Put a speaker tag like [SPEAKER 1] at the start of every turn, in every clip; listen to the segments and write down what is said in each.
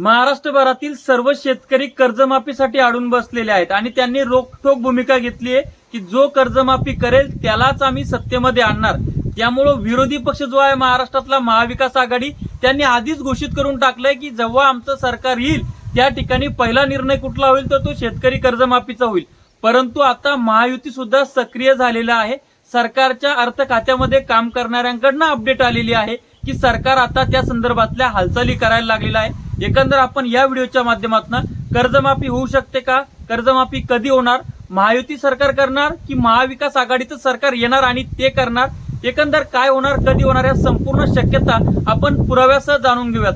[SPEAKER 1] महाराष्ट्रभरातील सर्व शेतकरी कर्जमाफीसाठी अडून बसलेले आहेत आणि त्यांनी रोखोक भूमिका घेतली आहे की जो कर्जमाफी करेल त्यालाच आम्ही सत्तेमध्ये आणणार. त्यामुळं विरोधी पक्ष जो आहे महाराष्ट्रातला महाविकास आघाडी त्यांनी आधीच घोषित करून टाकलंय की जेव्हा आमचं सरकार येईल त्या ठिकाणी पहिला निर्णय कुठला होईल तर तो शेतकरी कर्जमाफीचा होईल. परंतु आता महायुती सुद्धा सक्रिय झालेला आहे. सरकारच्या अर्थ खात्यामध्ये काम करणाऱ्यांकडनं अपडेट आलेली आहे की सरकार आता त्या संदर्भातल्या हालचाली करायला लागलेला आहे. एकंदर आपण या व्हिडिओच्या माध्यमातून कर्जमाफी होऊ शकते का? कर्जमाफी कधी होणार? महायुती सरकार करणार की महाविकास आघाडीचं सरकार येणार आणि ते करणार? एकंदर काय होणार कधी होणार या संपूर्ण शक्यता आपण पुराव्यासह जाणून घेऊयात.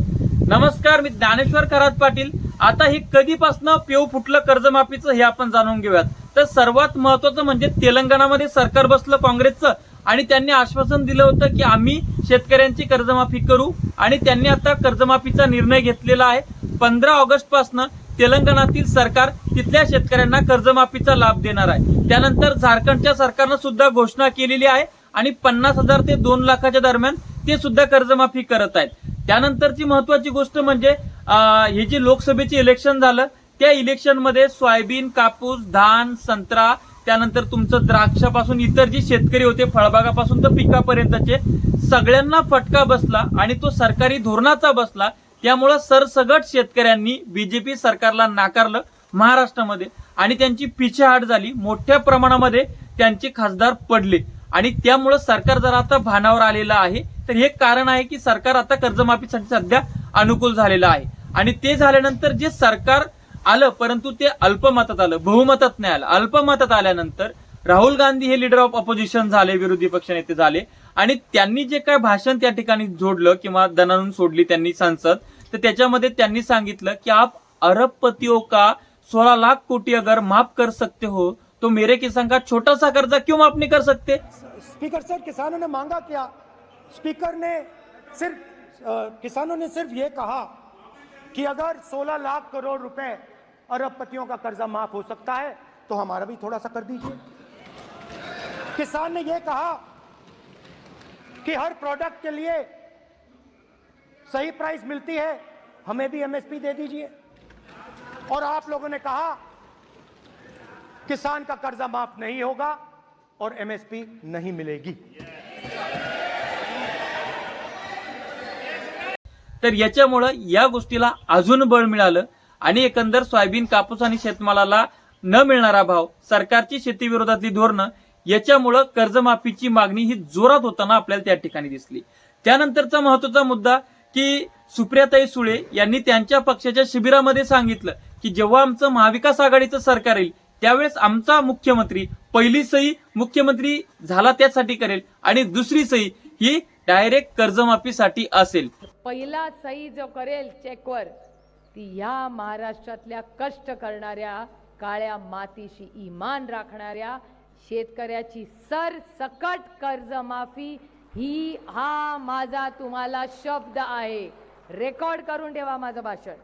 [SPEAKER 1] नमस्कार मी ज्ञानेश्वर खरात पाटील. आता हे कधीपासनं पेव फुटलं कर्जमाफीचं हे आपण जाणून घेऊयात. तर सर्वात महत्वाचं म्हणजे तेलंगणामध्ये सरकार बसलं काँग्रेसचं. आणि त्यांनी आश्वासन दिलं होतं की आम्ही शेतकऱ्यांची कर्जमाफी करू. आणि त्यांनी आता कर्जमाफीचा निर्णय घेतलेला आहे. पंधरा ऑगस्ट पासनं तेलंगणातील सरकार तिथल्या शेतकऱ्यांना कर्जमाफीचा लाभ देणार आहे. त्यानंतर झारखंडच्या सरकारनं सुद्धा घोषणा केलेली आहे आणि पन्नास हजार ते दोन लाखाच्या दरम्यान ते सुद्धा कर्जमाफी करत आहेत. त्यानंतरची महत्वाची गोष्ट म्हणजे हे जे लोकसभेचे इलेक्शन झालं त्या इलेक्शनमध्ये सोयाबीन कापूस धान संत्रा त्यानंतर तुमचं द्राक्षापासून इतर जे शेतकरी होते फळबागापासून तर पिकापर्यंतचे सगळ्यांना फटका बसला आणि तो सरकारी धोरणाचा बसला. त्यामुळं सरसगट शेतकऱ्यांनी बीजेपी सरकारला नाकारलं महाराष्ट्रामध्ये आणि त्यांची पिछेहाट झाली. मोठ्या प्रमाणामध्ये त्यांचे खासदार पडले. आणि त्यामुळं सरकार जर आता भानावर आलेलं आहे. तर हे कारण आहे की सरकार आता कर्जमाफीसाठी सध्या अनुकूल झालेलं आहे. आणि ते झाल्यानंतर जे सरकार आलं परंतु ते अल्पमतात आलं बहुमतात नाही आलं. अल्पमतात आल्यानंतर राहुल गांधी हे लीडर ऑफ ऑपोजिशन झाले विरोधी पक्षनेते झाले. आणि त्यांनी जे काय भाषण त्या ठिकाणी जोडलं किंवा दणानून सोडली त्यांनी संसद तर त्याच्यामध्ये त्यांनी सांगितलं की आप अरबपतियों का सोळा लाख कोटी अगर माफ कर सकते हो तो मेरे किसान का छोटा सा कर्जा क्यों माफ नहीं कर सकते?
[SPEAKER 2] स्पीकर सर किसानों ने मांगा क्या? स्पीकर ने सिर्फ किसानों ने सिर्फ ये कहा कि अगर 16 लाख करोड़ रुपए अरबपतियों का कर्जा माफ हो सकता है तो हमारा भी थोड़ा सा कर दीजिए। किसान ने ये कहा कि हर प्रोडक्ट के लिए सही प्राइस मिलती है हमें भी एमएसपी दे दीजिए। और आप लोगों ने कहा किसान का कर्जा माफ नहीं होगा और एमएसपी नहीं मिलेगी।
[SPEAKER 1] तर याच्यामुळं या गोष्टीला अजून बळ मिळालं आणि एकंदर सोयाबीन कापूस आणि शेतमालाला न मिळणारा भाव सरकारची शेती विरोधातली धोरणं याच्यामुळं कर्जमाफीची मागणी ही जोरात होताना आपल्याला त्या ठिकाणी दिसली. त्यानंतरचा महत्त्वाचा मुद्दा की सुप्रियाताई सुळे यांनी त्यांच्या पक्षाच्या शिबिरामध्ये सांगितलं की जेव्हा आमचं महाविकास आघाडीचं सरकार येईल त्यावेळेस आमचा मुख्यमंत्री पहिली सही मुख्यमंत्री झाला त्यासाठी करेल आणि दुसरी सही ही डायरेक्ट कर्जमाफीसाठी असेल.
[SPEAKER 3] पहिला सही जो करेल चेकवर ती या महाराष्ट्रातल्या कष्ट करणाऱ्या काळ्या मातीशी इमान राखणाऱ्या शेतकऱ्याची सरसकट कर्जमाफी ही हा माझा तुम्हाला शब्द आहे. रेकॉर्ड करून ठेवा माझं भाषण.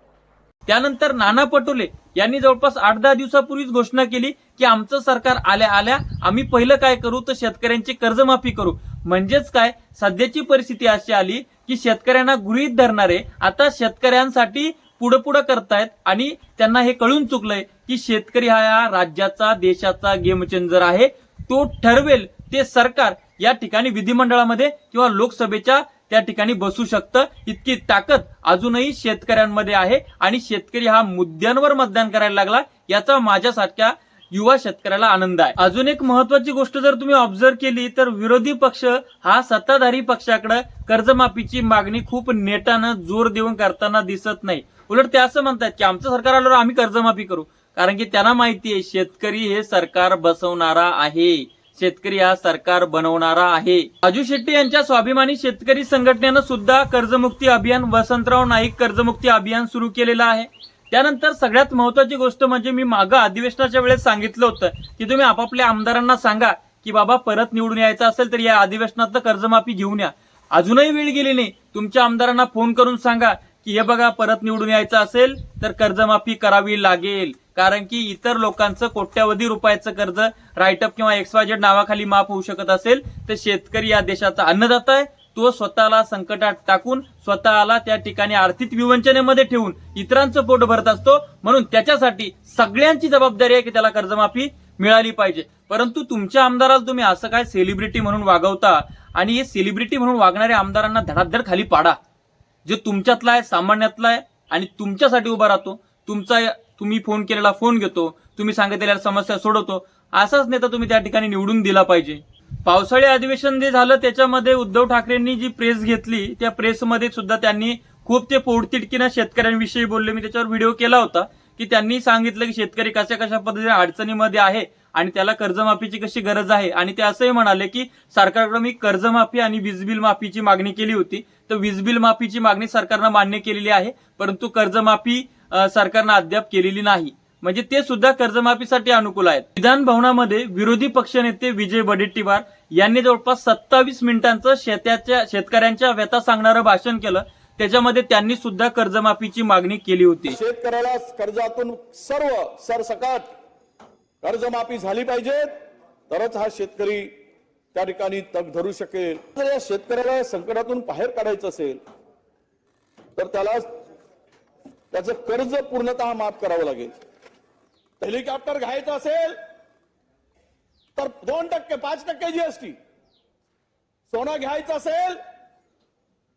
[SPEAKER 1] त्यानंतर नाना पटोले यांनी जवळपास आठ दहा दिवसापूर्वीच घोषणा केली की आमचं सरकार आल्या आल्या आम्ही पहिलं काय करू तर शेतकऱ्यांची कर्जमाफी करू. म्हणजेच काय? सध्याची परिस्थिती अशी आली की शेतकऱ्यांना गृहीत धरणारे आता शेतकऱ्यांसाठी पुढं पुढं करतायत आणि त्यांना हे कळून चुकलंय की शेतकरी हा या राज्याचा देशाचा गेम चेंजर आहे. तो ठरवेल ते सरकार या ठिकाणी विधिमंडळामध्ये किंवा लोकसभेच्या त्या ठिकाणी बसू शकतं. इतकी ताकद अजूनही शेतकऱ्यांमध्ये आहे आणि शेतकरी हा मुद्द्यांवर मतदान करायला लागला याचा माझ्यासारख्या युवा शेतकऱ्याला आनंद आहे. अजून एक महत्वाची गोष्ट जर तुम्ही ऑब्झर्व केली तर विरोधी पक्ष हा सत्ताधारी पक्षाकडे कर्जमाफीची मागणी खूप नेटानं जोर देऊन करताना दिसत नाही. उलट ते असं म्हणतात की आमचं सरकार आल्यावर आम्ही कर्जमाफी करू. कारण की त्यांना माहिती आहे शेतकरी हे सरकार बसवणारा आहे. शेतकरी हा सरकार बनवणारा आहे. राजू शेट्टी यांच्या स्वाभिमानी शेतकरी संघटनेनं सुद्धा कर्जमुक्ती अभियान वसंतराव नाईक कर्जमुक्ती अभियान सुरू केलेलं आहे. त्यानंतर सगळ्यात महत्वाची गोष्ट म्हणजे मी मागं अधिवेशनाच्या वेळेस सांगितलं होतं की तुम्ही आपापल्या आमदारांना सांगा की बाबा परत निवडून यायचं असेल तर या अधिवेशनात कर्जमाफी घेऊन या. अजूनही वेळ गेली नाही. तुमच्या आमदारांना फोन करून सांगा की हे बघा परत निवडून यायचं असेल तर कर्जमाफी करावी लागेल. कारण की इतर लोकांचं कोट्यावधी रुपयाचं कर्ज राईटअप किंवा एक्सवायजेड नावाखाली माफ होऊ शकत असेल तर शेतकरी या देशाचा अन्नदाता आहे. तो स्वतःला संकटात टाकून स्वतःला त्या ठिकाणी आर्थिक विवंचनेमध्ये ठेवून इतरांचं पोट भरत असतो. म्हणून त्याच्यासाठी सगळ्यांची जबाबदारी आहे की त्याला कर्जमाफी मिळाली पाहिजे. परंतु तुमच्या आमदाराला तुम्ही असं काय सेलिब्रिटी म्हणून वागवता? आणि हे सेलिब्रिटी म्हणून वागणाऱ्या आमदारांना धडाधड खाली पाडा. जे तुमच्यातला आहे सामान्यातला आहे आणि तुमच्यासाठी उभा राहतो. तुमचा तुम्ही फोन केलेला फोन घेतो. तुम्ही सांगितलेल्या समस्या सोडवतो. असाच नेता तुम्ही त्या ठिकाणी निवडून दिला पाहिजे. पावसाळी अधिवेशन जे झालं त्याच्यामध्ये उद्धव ठाकरेंनी जी प्रेस घेतली त्या प्रेसमध्ये सुद्धा त्यांनी खूप ते पोडतिडकीनं शेतकऱ्यांविषयी बोलले. मी त्याच्यावर व्हिडिओ केला होता की त्यांनी सांगितलं की शेतकरी कशा कशा पद्धतीने अडचणीमध्ये आहे आणि त्याला कर्जमाफीची कशी गरज आहे? आणि ते असंही म्हणाले की सरकारकडे मी कर्जमाफी आणि वीज बिल माफीची मागणी केली होती. तर वीज बिल माफीची मागणी सरकारनं मान्य केलेली आहे परंतु कर्जमाफी सरकारनं अद्याप केलेली नाही. म्हणजे ते सुद्धा कर्जमाफीसाठी अनुकूल आहेत. विधान भवनामध्ये विरोधी पक्षनेते विजय वडेट्टीवार यांनी जवळपास सत्तावीस मिनिटांचं शेताच्या शेतकऱ्यांच्या व्यथा सांगणारं भाषण केलं. त्याच्यामध्ये त्यांनी सुद्धा कर्जमाफीची मागणी केली होती.
[SPEAKER 4] शेतकऱ्याला कर्जातून सर्व सरसकट कर्जमाफी झाली पाहिजे तरच हा शेतकरी त्या ठिकाणी तग धरू शकेल. जर या शेतकऱ्याला संकटातून बाहेर काढायचं असेल तर त्याला त्याचं कर्ज पूर्णतः माफ करावं लागेल. हेलिकॉप्टर घ्यायचं असेल तर दोन टक्के पाच टक्के जीएसटी सोनं घ्यायचं असेल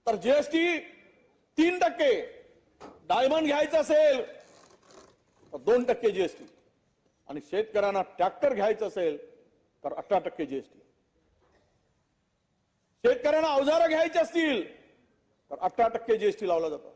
[SPEAKER 4] तर जीएसटी तीन टक्के. डायमंड घ्यायचं असेल तर दोन टक्के जीएसटी आणि शेतकऱ्यांना ट्रॅक्टर घ्यायचं असेल तर अठरा टक्के जीएसटी शेतकऱ्यांना अवजारं घ्यायची असतील तर अठरा टक्के जीएसटी लावला जातो.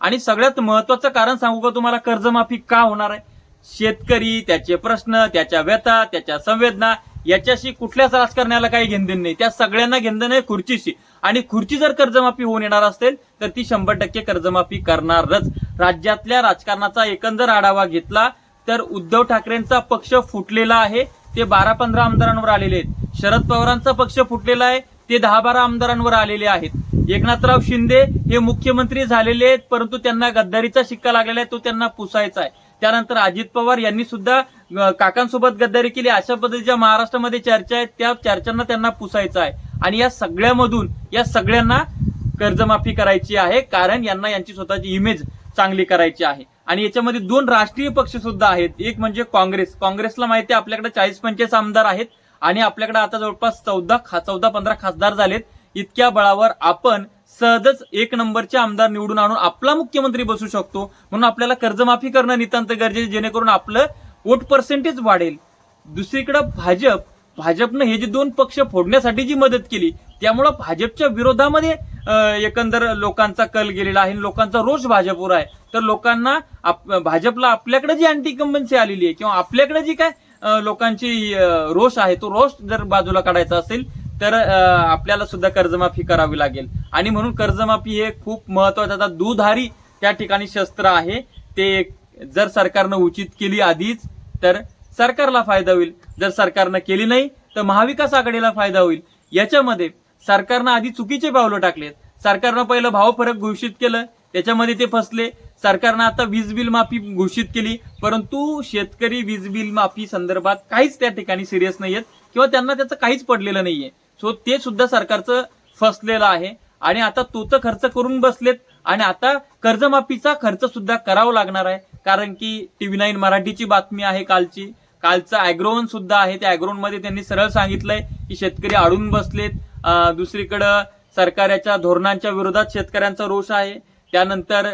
[SPEAKER 1] आणि सगळ्यात महत्वाचं कारण सांगू का तुम्हाला? कर्जमाफी का होणार आहे? शेतकरी त्याचे प्रश्न त्याच्या व्यथा त्याच्या संवेदना याच्याशी कुठल्याच राजकारण्याला काही घेणदेण नाही. त्या सगळ्यांना घेणदेण आहे खुर्चीशी. आणि खुर्ची जर कर्जमाफी होऊन येणार असेल तर ती शंभर टक्के कर्जमाफी करणारच. राज्यातल्या राजकारणाचा एकंदर आढावा घेतला तर उद्धव ठाकरेंचा पक्ष फुटलेला आहे ते बारा पंधरा आमदारांवर आलेले आहेत. शरद पवारांचा पक्ष फुटलेला आहे ते दहा बारा आमदारांवर आलेले आहेत. एकनाथराव शिंदे हे मुख्यमंत्री झालेले आहेत परंतु त्यांना गद्दारीचा शिक्का लागलेला आहे तो त्यांना पुसायचा आहे. त्यानंतर अजित पवार यांनी सुद्धा काकांसोबत गद्दारी केली. अशा पद्धतीच्या महाराष्ट्रामध्ये चर्चा आहेत त्या चर्चांना त्यांना पुसायचं आहे. आणि या सगळ्यामधून या सगळ्यांना कर्जमाफी करायची आहे कारण यांना यांची स्वतःची इमेज चांगली करायची आहे. आणि याच्यामध्ये दोन राष्ट्रीय पक्ष सुद्धा आहेत. एक म्हणजे काँग्रेस. काँग्रेसला माहिती आहे आपल्याकडे चाळीस पंचेचाळीस आमदार आहेत आणि आपल्याकडे आता जवळपास चौदा खा चौदा पंधरा खासदार झालेत. इतक्या बळावर आपण सहजच एक नंबरचे आमदार निवडून आणून आपला मुख्यमंत्री बसू शकतो. म्हणून आपल्याला कर्जमाफी करणं नितांत गरजेचे जेणेकरून आपलं वोट पर्सेंटेज वाढेल. दुसरीकडं भाजप. भाजपनं हे जे दोन पक्ष फोडण्यासाठी जी मदत केली त्यामुळं भाजपच्या विरोधामध्ये एकंदर लोकांचा कल गेलेला आहे आणि लोकांचा रोष भाजपवर आहे. तर लोकांना आप- भाजपला आपल्याकडे जी अँटी आलेली आहे किंवा आपल्याकडे जी काय लोकांची रोष आहे तो रोष जर बाजूला काढायचा असेल तर आपल्याला सुद्धा कर्जमाफी करावी लागेल. आणि म्हणून कर्जमाफी हे खूप महत्वाचं आता दुधारी त्या ठिकाणी शस्त्र आहे. ते जर सरकारनं उचित केली आधीच तर सरकारला फायदा होईल. जर सरकारनं केली नाही तर महाविकास आघाडीला फायदा होईल. याच्यामध्ये सरकारनं आधी चुकीचे पावलं टाकलेत. सरकारनं पहिलं भाव फरक घोषित केलं त्याच्यामध्ये ते फसले. सरकारनं आता वीज बिल माफी घोषित केली परंतु शेतकरी वीज बिल माफी संदर्भात काहीच त्या ठिकाणी सिरियस नाहीयेत किंवा त्यांना त्याचं काहीच पडलेलं नाहीये. सो ते सुद्धा सरकारचं फसलेलं आहे. आणि आता तो तर खर्च करून बसलेत आणि आता कर्जमाफीचा खर्च सुद्धा करावा लागणार आहे. कारण की टीव्ही नाईन मराठीची बातमी आहे कालची. कालचा अॅग्रोवन सुद्धा आहे. त्या अॅग्रोवनमध्ये त्यांनी सरळ सांगितलंय की शेतकरी अडून बसलेत. दुसरीकडं सरकारच्या धोरणांच्या विरोधात शेतकऱ्यांचा रोष आहे. त्यानंतर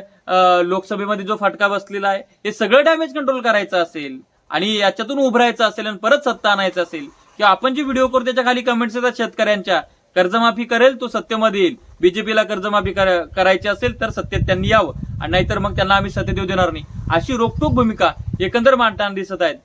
[SPEAKER 1] लोकसभेमध्ये जो फटका बसलेला आहे हे सगळं डॅमेज कंट्रोल करायचं असेल आणि याच्यातून उभरायचं असेल आणि परत सत्ता आणायचं असेल किंवा आपण जे व्हिडिओ करतो त्याच्याखाली कमेंट्स येतात शेतकऱ्यांच्या कर्जमाफी करेल तो सत्तेमध्ये येईल. बीजेपीला कर्जमाफी करायची असेल तर सत्तेत त्यांनी यावं. आणि नाहीतर मग त्यांना आम्ही सत्तेत येऊ देणार नाही. अशी रोखटोक भूमिका एकंदर मांडताना दिसत आहेत.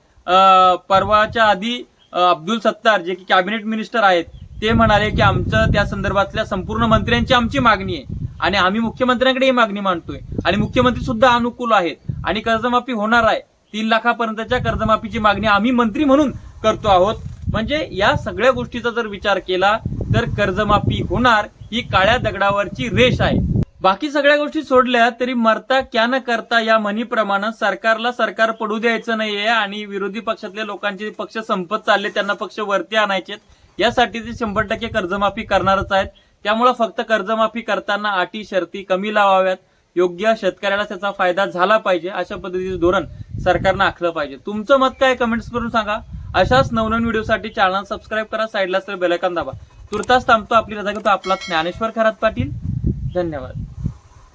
[SPEAKER 1] परवाच्या आधी अब्दुल सत्तार जे की कॅबिनेट मिनिस्टर आहेत ते म्हणाले की आमचं त्या संदर्भातल्या संपूर्ण मंत्र्यांची आमची मागणी आहे. आणि आम्ही मुख्यमंत्र्यांकडे ही मागणी मांडतोय. आणि मुख्यमंत्री सुद्धा अनुकूल आहेत. आणि कर्जमाफी होणार आहे. तीन लाखापर्यंतच्या कर्जमाफीची मागणी आम्ही मंत्री म्हणून करतो आहोत. म्हणजे या सगळ्या गोष्टीचा जर विचार केला तर कर्जमाफी होणार ही काळ्या दगडावरची रेष आहे. बाकी सगळ्या गोष्टी सोडल्या तरी मरता क्या न करता या म्हणीप्रमाणे सरकारला सरकार पडू द्यायचं नाहीये आणि विरोधी पक्षातल्या लोकांचे पक्ष संपत चालले त्यांना पक्ष वरती आणायचे यासाठी ते शंभर टक्के कर्जमाफी करणारच आहेत. त्यामुळे फक्त कर्जमाफी करताना अटी शर्ती कमी लावाव्यात. योग्य शेतकऱ्याला त्याचा फायदा झाला पाहिजे अशा पद्धतीचं धोरण सरकारनं आखलं पाहिजे. तुमचं मत काय कमेंट्स करून सांगा. अशाच नवनवीन व्हिडिओसाठी चॅनल सबस्क्राईब करा साईडला असलेलं बेलायकॉन दाबा. तुर्तास थांबतो आपली रजा घेतो आपला ज्ञानेश्वर खरात पाटील. धन्यवाद.